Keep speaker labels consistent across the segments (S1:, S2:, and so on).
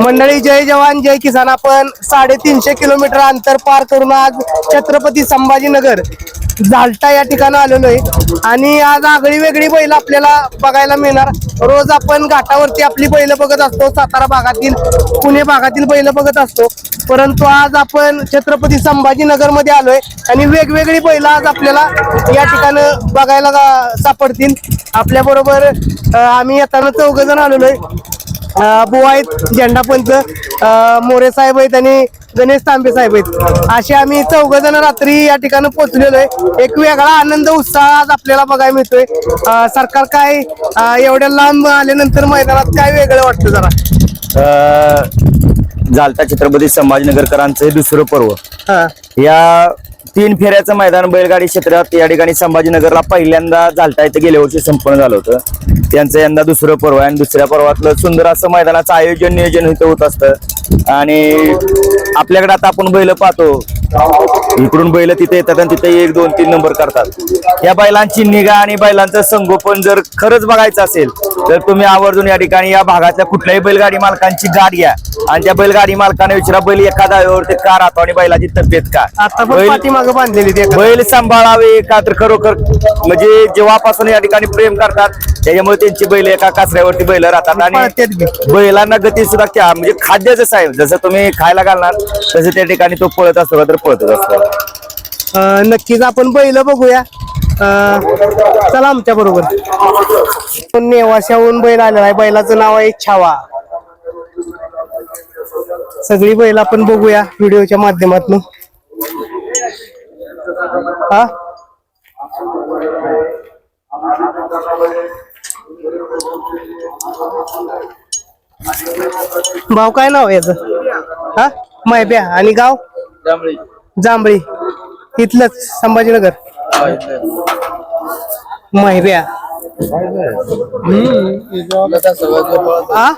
S1: मंडळी जय जवान जय किसान. आपण साडेतीनशे किलोमीटर अंतर पार करून आज छत्रपती संभाजीनगर झालटा या ठिकाणी आलेलो आहे आणि आज आगळी वेगळी बैल आपल्याला बघायला मिळणार. रोज आपण घाटावरती आपली बैल बघत असतो सातारा भागातील पुणे भागातील बैल बघत असतो. परंतु आज आपण छत्रपती संभाजीनगरमध्ये आलोय आणि वेगवेगळी बैल आज आपल्याला या ठिकाणी बघायला सापडतील. आपल्या बरोबर आम्ही येताना चौघ जण आलेलो आहे बुवा आहेत झेंडापंच अं, मोरे साहेब आहेत आणि गणेश तांबे साहेब आहेत. असे आम्ही चौघ जण रात्री या ठिकाणी पोहोचलेलो आहे. एक वेगळा आनंद उत्साह आज आपल्याला बघायला मिळतोय. सरकार काय एवढ्या लांब आल्यानंतर मैदानात काय वेगळं वाटतं जरा?
S2: जालता छत्रपती संभाजीनगरकरांचं हे दुसरं पर्व.
S1: हा.
S2: या तीन फेऱ्याचं मैदान बैलगाडी क्षेत्रात या ठिकाणी संभाजीनगरला पहिल्यांदा झालता. इथं गेल्या वर्षी संपन्न झालं होतं. त्यांचं यंदा दुसरं पर्व आहे आणि दुसऱ्या पर्वातलं सुंदर असं मैदानाचं आयोजन नियोजन इथं होत असतं. आणि आपल्याकडे आता आपण बैल पाहतो. इकडून बैल तिथे येतात आणि तिथे एक दोन तीन नंबर करतात. या बैलांची निगा आणि बैलांचं संगोपन जर खरंच बघायचं असेल तर तुम्ही आवर्जून या ठिकाणी या भागातल्या कुठल्याही बैलगाडी मालकांची गाठ घ्या. आणि त्या बैलगाडी मालकाने विचारा बैल एका दाव्यावरती का राहतो आणि बैलाची तब्येत का?
S1: आता पाठीमागं बांधलेली
S2: बैल सांभाळावे का तर खरोखर म्हणजे जेव्हापासून या ठिकाणी प्रेम करतात त्याच्यामुळे त्यांची बैल एका कासऱ्यावरती बैल राहतात. आणि. बैलांना गती सुद्धा म्हणजे खाद्य जसं आहे जसं तुम्ही खायला घालणार तसं त्या ठिकाणी तो पळत असतो. तर पळतच
S1: अं, नक्कीच आपण बैल बघूया. अं, चला आमच्या बरोबर. नेवाशाहून बैल आलेला आहे. बैलाचं नाव आहे छावा. सगळी बैल आपण बघूया व्हिडिओच्या माध्यमातून. हा? भाऊ काय नाव आहे याचं? हा? मैब्या आणि गाव? जांभळी. इथलंच संभाजीनगर. महिब्या आ?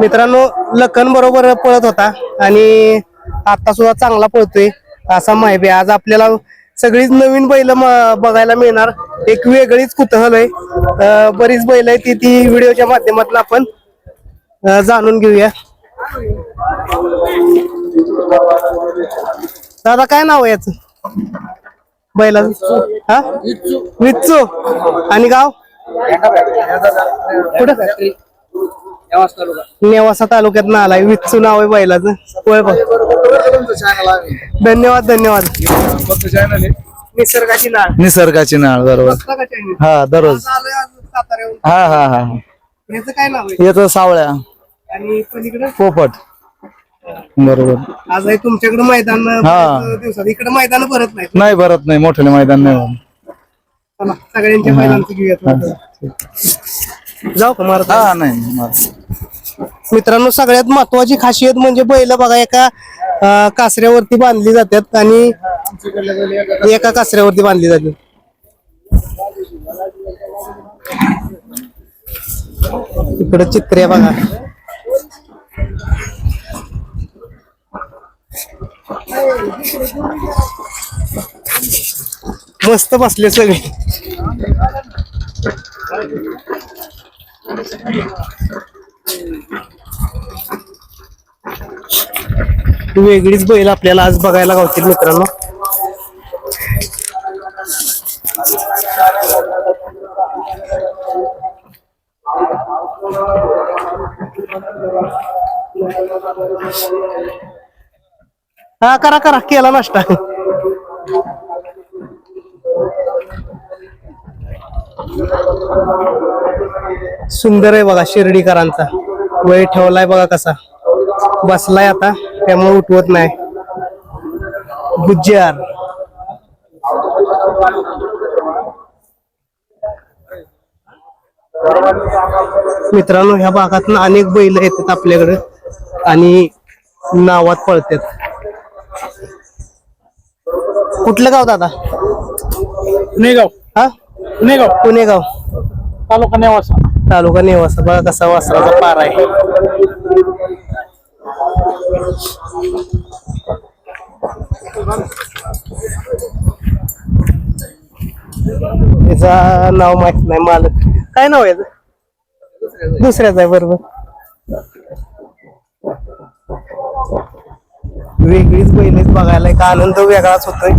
S1: मित्रांनो लखन बरोबर पळत होता. आणि आता सुद्धा चांगला पळतोय असा महिब्या आज आपल्याला सगळीच नवीन बैल बघायला मिळणार. एक वेगळीच कुतूहल आहे. अं, बरीच बैल आहे ती ती व्हिडिओच्या माध्यमातून आपण अं, जाणून घेऊया. दादा काय नाव आहे याच? बैलाचं? हा? विच्चू. आणि गाव? कुठं? नेवासा तालुक्यात ना आलाय विच्चू नाव आहे बैलाचं. ओळख धन्यवाद धन्यवाद. निसर्गाची नाळ.
S3: निसर्गाची नाळ बरोबर? हा दररोज. हा हा हा.
S1: याचं काय नाव आहे?
S3: येतो सावळ्या.
S1: आणि पलीकडे?
S3: पोपट. बरोबर.
S1: आज आहे तुमच्याकडे मैदान
S3: हा.
S1: दिवसात इकडे मैदान भरत नाहीत.
S3: नाही भरत नाही मोठ्याने मैदान नाही.
S1: चला सगळ्यांच्या मैदानचं घेऊयात जाऊ का मारत?
S3: हा नाही.
S1: मित्रांनो सगळ्यात महत्वाची खासियत म्हणजे बैल बघा एका अं, कासऱ्यावरती बांधली जातात आणि एका कासऱ्यावरती बांधली जाते इकडे चित्रे बघा. मस्त बसले सगळे. वेगळीच बैल आपल्याला आज बघायला गावतील मित्रांनो. हा करा करा. केला नाश्ता. सुंदर आहे बघा शिर्डीकरांचा. वय ठेवलाय बघा कसा. बसलाय आता त्यामुळे उठवत नाही. गुज्जार. मित्रांनो ह्या भागात अनेक बैल येतात आपल्याकडे आणि नावात पळतात. कुठलं गाव दादा?
S3: पुणेगाव.
S1: हा?
S3: पुणेगाव.
S1: पुणेगाव.
S3: तालुका नेवासा.
S1: तालुका नेवासा. बघा कसा वासराचा पार आहे. त्याचा नाव माहीत नाही मालक. काय नाव आहे याचं? दुसऱ्याच आहे बरोबर. वेगळीच आहेत बघायला एक आनंद वेगळाच होतोय.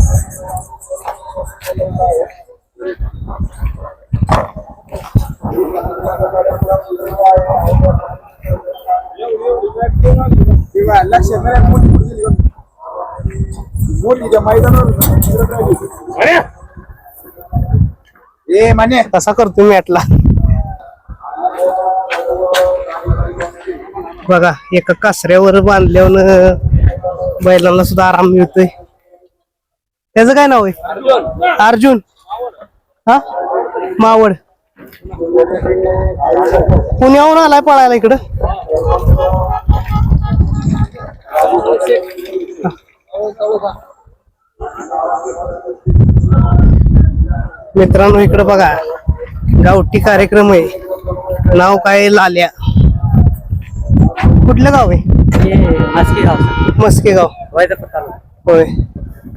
S3: ए मान्य
S1: कसा करतो मॅटला बघा एका कासऱ्यावर बांधल्यावर बैलांना सुद्धा आराम मिळतोय. त्याचं काय नाव आहे? अर्जुन. हा? मावड पुण्याहून आलाय पळायला इकडं? मित्रांनो इकडं बघा. गावठी कार्यक्रम आहे. नाव काय लाल्या. कुठलं गाव आहे?
S4: मस्की गाव
S1: मस्के गाव
S4: तालुका.
S1: होय.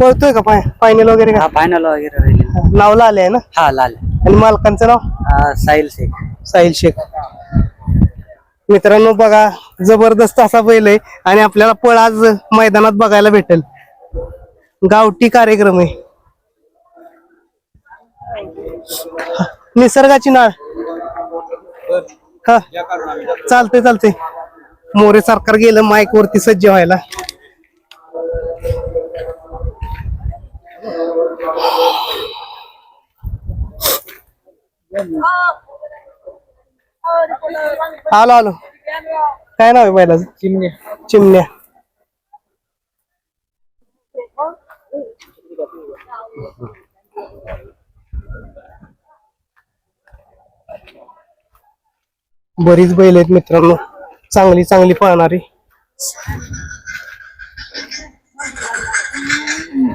S1: पळतोय का? पाय फायनल वगैरे
S4: हा
S1: का
S4: फायनल वगैरे
S1: नाव लाले आहे ना?
S4: हा लाल
S1: आणि मालकांचं नाव?
S4: साहिल शेख.
S1: साहिल शेख. मित्रांनो बघा जबरदस्त असा बैल आहे आणि आपल्याला पळ आज मैदानात बघायला भेटेल. गावठी कार्यक्रम आहे. निसर्गाची नाळ. हा. चालते चालते मोरे सरकार गेलं माईक वरती सज्ज व्हायला. आलो आलो. काय नाव आहे बैलाचं
S3: चिमणे
S1: चिमण्या. बरीच बैल आहेत मित्रांनो. चांगली चांगली पळणारी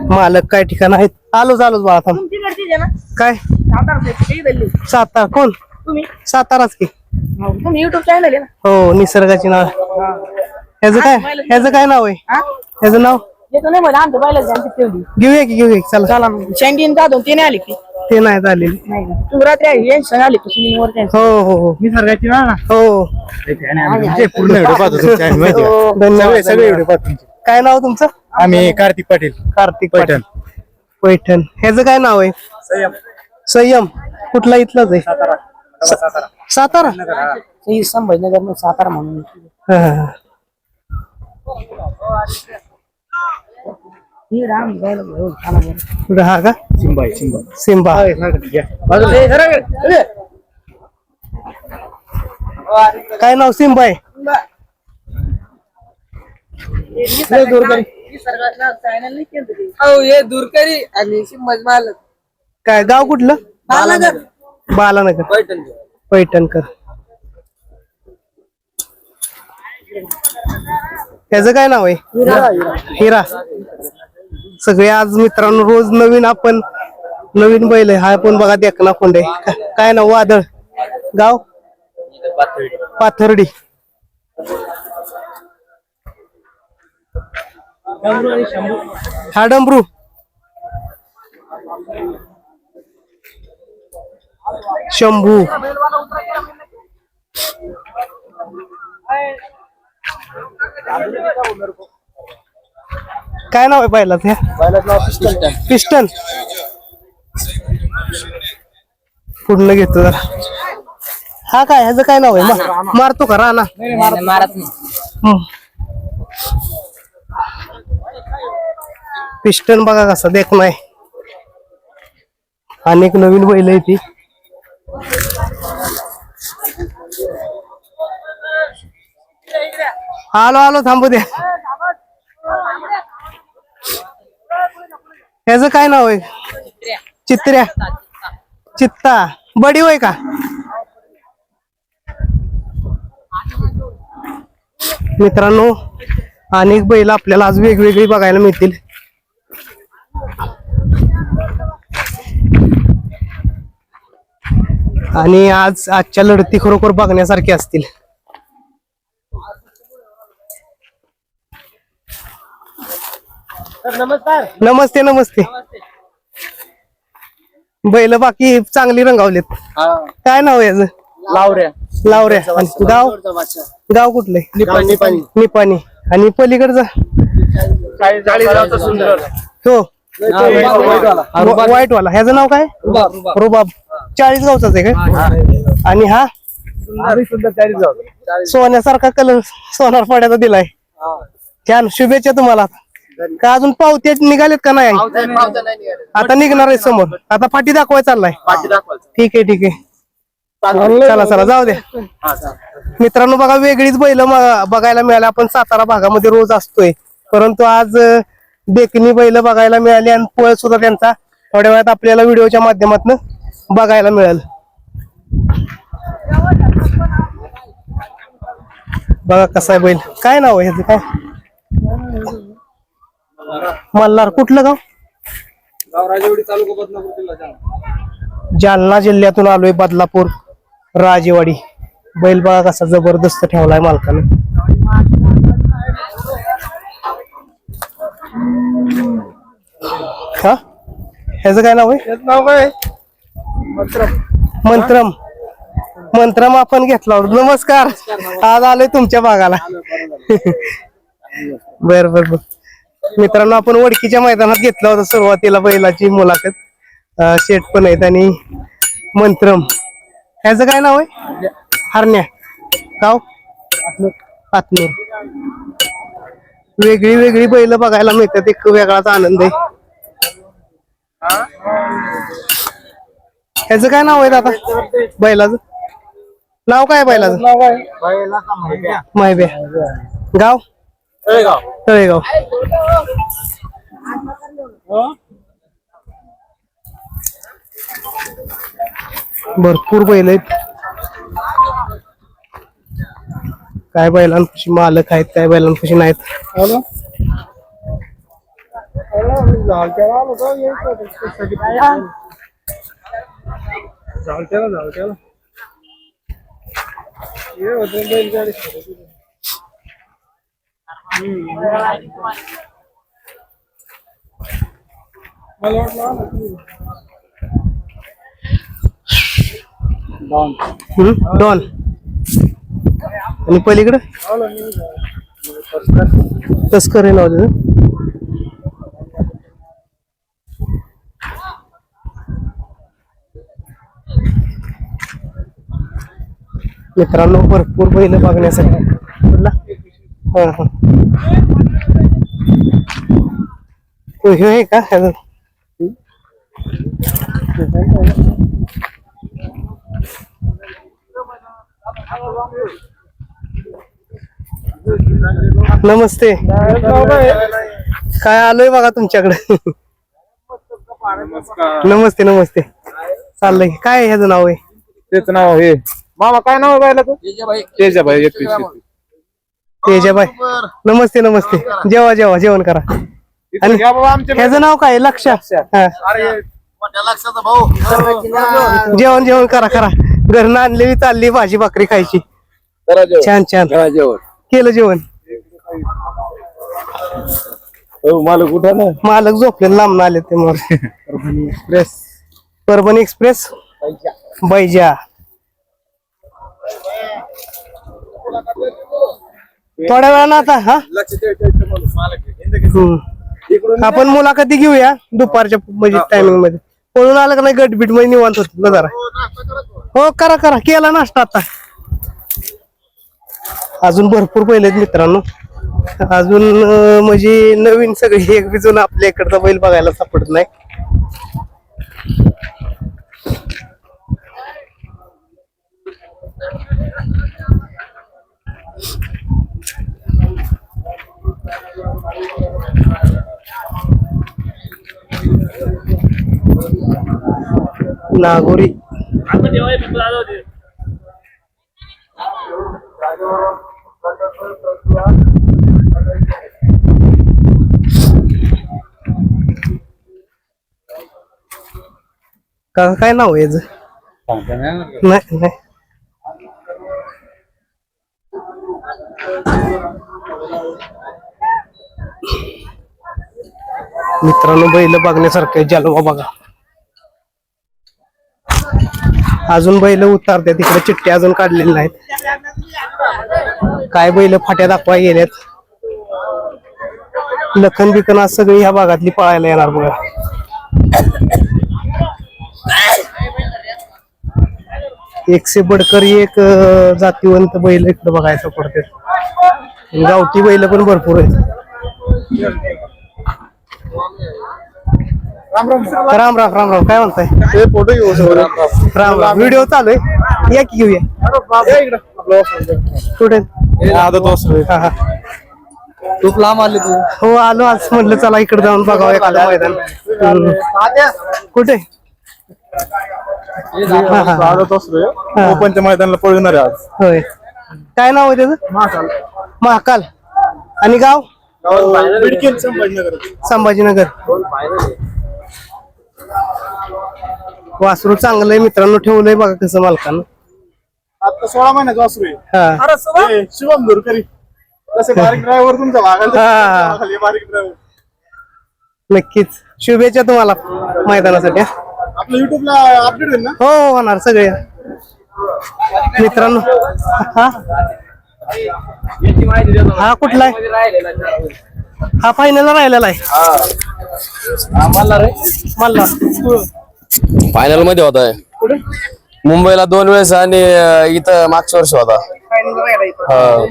S1: मालक काय ठिकाण आहेत? आलोच आलोच बाळा थांब काय?
S5: सातारा
S1: कोण?
S5: तुम्ही?
S1: साताराच की.
S5: तुम्ही युट्यूब चॅनल आहे ना?
S1: हो निसर्गाची नाव. ह्याचं काय? ह्याचं काय नाव आहे?
S5: हा?
S1: ह्याचं नाव?
S5: येतो नाही मला आमच्या बायला
S1: घेऊया की घेऊया की. चला.
S5: चला मग. सँडीन जाधव ते नाही आली की.
S1: ते नाही झालेली
S5: नाही का? तू रात्री आली तू वर.
S1: हो हो हो.
S3: निसर्गाची ना.
S1: हो.
S3: पूर्ण व्हिडिओ पाहतो तुमचे आम्ही माहिती आहे.
S1: हो, धन्यवाद
S3: सगळे सगळे व्हिडिओ पाहतो तुमचे.
S1: काय नाव तुमचं?
S3: आम्ही कार्तिक पाटील.
S1: कार्तिक
S3: पैठण.
S1: पाटील. पैठण. ह्याचं काय नाव आहे? संयम कुठला इथलाच आहे? सातारा.
S5: ही संभाजीनगरमध्ये सातारा म्हणून.
S1: हा, हा, हा.
S5: ही राम जायला घेऊन चला बरं.
S1: कुठं हा का. काय नाव सिम्बा आहे.
S5: हो दूरकरी आणि शिंबाज मालक
S1: काय गाव कुठलं
S5: बालागर
S1: बालानगर पैठणकर त्याचं काय नाव आहे हिरा सगळे आज मित्रांनो रोज नवीन आपण नवीन बैल आहे. हा पण बघा देखना कोंडे काय नाव? वादळ. गाव? पाथर्डी. हा डमरू. शंभू. काय नाव आहे पहिला ते पिस्टन. पुढलं घेतो जरा. हा काय ह्याचं काय नाव आहे? मा- मारतो का राणा?
S5: मारत नाही.
S1: पिस्टन बघा कसा देख नाही अनेक नवीन बैल आहे ती. आलो आलो थांबू द्या. ह्याचं काय नाव आहे? चित्र्या. चित्ता. बडी होय का? मित्रांनो अनेक बैल आपल्याला आज वेगवेगळी बघायला मिळतील. आणि आज आजच्या लढती खरोखर बघण्यासारख्या असतील.
S3: नमस्कार.
S1: नमस्ते नमस्ते. बैल बाकी चांगली रंगावलेत. काय नाव आहे याचं?
S3: लावऱ्या.
S1: लावऱ्या. आणि गाव? गाव कुठले? निपाणी. आणि पलीकडचं? हो. व्हाईट वाला ह्याचं नाव काय? रुबाब चाळीस गावचाच आहे का आणि हा? सोन्यासारखा कलर सोनार पाड्याचा दिलाय. छान. शुभेच्छा तुम्हाला. का अजून पावते निघालेत का नाही? आता निघणार आहे समोर. आता फाटी दाखवाय चाललाय. ठीक आहे ठीक आहे. चला चला जाऊ द्या मित्रांनो बघा वेगळीच बैल बघायला मिळाली. आपण सातारा भागामध्ये रोज असतोय. परंतु आज अं, देखणी बैल बघायला मिळाली आणि पळ सुद्धा त्यांचा थोड्या वेळात आपल्याला व्हिडिओच्या माध्यमातून बघायला मिळेल. बघा कसा आहे बैल. काय नाव आहे ह्याचं? काय? मल्हार कुठलं गाव? जालना. जिल्ह्यातून आलोय बदलापूर राजेवाडी. बैल बघा कसा जबरदस्त ठेवलाय मालकानं. हा? ह्याचं काय नाव आहे? नाव काय? मंत्रम. मंत्रम. आपण घेतला नमस्कार. आज आलोय तुमच्या भागाला. बर बर बर. मित्रांनो आपण वडकीच्या मैदानात घेतला होता सुरुवातीला बैलाची मुलाखत. शेठ पण आहेत आणि मंत्रम. ह्याचं काय नाव आहे? हरण्या. गाव? आत्मूर वेगळी वेगळी बैल बघायला मिळतात एक वेगळाच आनंद आहे. ह्याचं काय नाव आहे दादा? बैलाचं. नाव काय बैलाचं? माहिती गाव? तळेगाव. भरपूर बैल आहेत. काय बैलांपाशी मालक आहेत काय बैलांपाशी नाहीत. हम्म, डॉन आणि पलीकडे? तस्कर आहे नाव मित्रांनो भरपूर बैल बघण्यासाठी. तो ह्यो आहे का? ह्याचं? नमस्ते. काय आलोय बघा तुमच्याकडे? नमस्ते नमस्ते. चाललंय. काय आहे ह्याचं नाव आहे?
S3: तेच नाव हे मामा काय नाव आहे तू? तेजाबाई. एकवीस.
S1: तेजाबाई नमस्ते नमस्ते. जेवा जेवा जेवण करा. आणि ह्याचं नाव काय? आहे? लक्ष. हा. जेवण जेवण करा करा. घरनं आणलेली चालली भाजी भाकरी खायची. छान छान. केलं जेवण.
S3: मालक कुठं ना
S1: मालक झोपले लांब आले ते मग एक्सप्रेस. परभणी एक्सप्रेस? बैजा. थोड्या वेळानं आता हा. आपण मुलाखती घेऊया दुपारच्या म्हणजे टायमिंगमध्ये. पळून आलं का नाही गटबीटमध्ये निवांत होत ना जरा. हो करा करा केला नाश्ता आता. अजून भरपूर पहिले मित्रांनो. अजून म्हणजे नवीन सगळी एक बिजून आपल्या इकडचा बैल बघायला सापडत नाही. नागोरी का काय नाव आहे याचं? नाही नाही. मित्रांनो बैल बघण्यासारखं आहे, जलवा बघा. अजून बैल उतारते तिकडे चिठ्ठी अजून काढलेली नाहीत. काय बैल फाट्या दाखवाय गेल्यात. लखन बिकन आज सगळी ह्या भागातली पळायला येणार बघा. एकशे बडकर एक जातीवंत बैल इकडे बघायचं पडते गावठी बैल पण भरपूर आहेत. राम राम. राम राम काय म्हणताय?
S3: फोटो घेऊ
S1: राम राम. व्हिडिओ चालू आहे. या की घेऊया? कुठे? हा हा
S5: खूप लांब आले तू.
S1: हो आलो. आज म्हटलं चला इकडे जाऊन बघावं एखादं मैदान. हम्म. कुठे? हा, हा, हा.
S3: ओपनच्या मैदानाला पळणार आहे आज.
S1: होय. काय नाव आहे त्याचं? महाकाल. आणि गाव?
S3: बिडकीन संभाजीनगर.
S1: संभाजीनगर. वासरू चांगलंय मित्रांनो ठेवलंय बघा कसं मालकानं.
S3: आता सोळा महिन्याचा वासरू आहे.
S1: हा.
S3: शिवम दुरकरी. तसे बारीक ड्रायव्हर तुमचा भागाला
S1: हा.
S3: खाली बारीक ड्रायव्हर
S1: नक्कीच. शुभेच्छा तुम्हाला मैदानासाठी हा.
S3: आपल्या युट्यूबला अपडेट होईल ना?
S1: हो होणार सगळे. मित्रांनो हा. हा कुठला आहे? हा फायनल राहिलेला आहे. मल्ला
S6: फायनलमध्ये होता. मुंबईला दोन वेळेस आणि इथं मागच्या वर्षी होता. हा.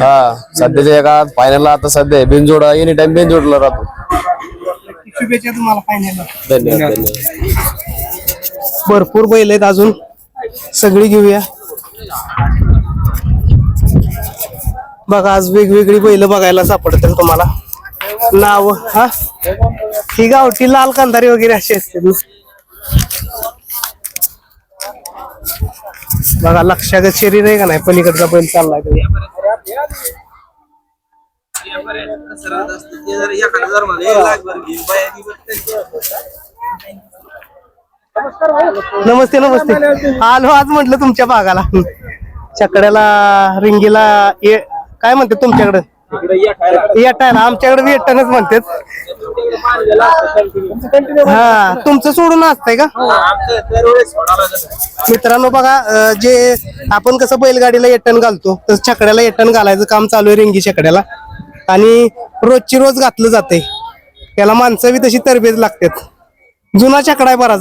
S6: हा सध्याच्या काळात फायनलला आता सध्या बिनजोड एनी टाइम बिनजोडला राहतो.
S1: शुभेच्छा तुम्हाला फायनल
S6: धन्यवाद. धन्यवाद.
S1: भरपूर बैल आहेत अजून. सगळी घेऊया. बघा आज वेगवेगळी बैल बघायला सापडतील तुम्हाला. नाव हा? ही गावठी लाल कांदारी वगैरे अशी असते बघा लक्षागत शरीर आहे का नाही? पलीकडचा बैल चाललाय नमस्ते नमस्ते. आलो आज म्हटलं तुमच्या भागाला. चकड्याला रिंगीला ये काय म्हणते तुमच्याकडे? येटायला आमच्याकडे वेटनच म्हणतात. हा तुमचं सोडून असतंय का? मित्रांनो बघा जे आपण कसं बैलगाडीला येटण घालतो तसं छकड्याला येटण घालायचं काम चालू आहे रिंगी छकड्याला. आणि रोजची रोज घातलं जाते त्याला माणसं बी तशी तरबेज लागतात. जुना छकडा आहे बराच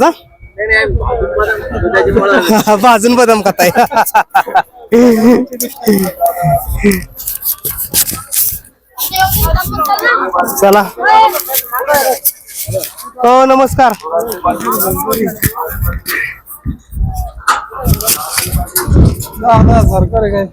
S1: भाजून बदाम खाताय. चला. हो नमस्कार.
S5: सरकार काय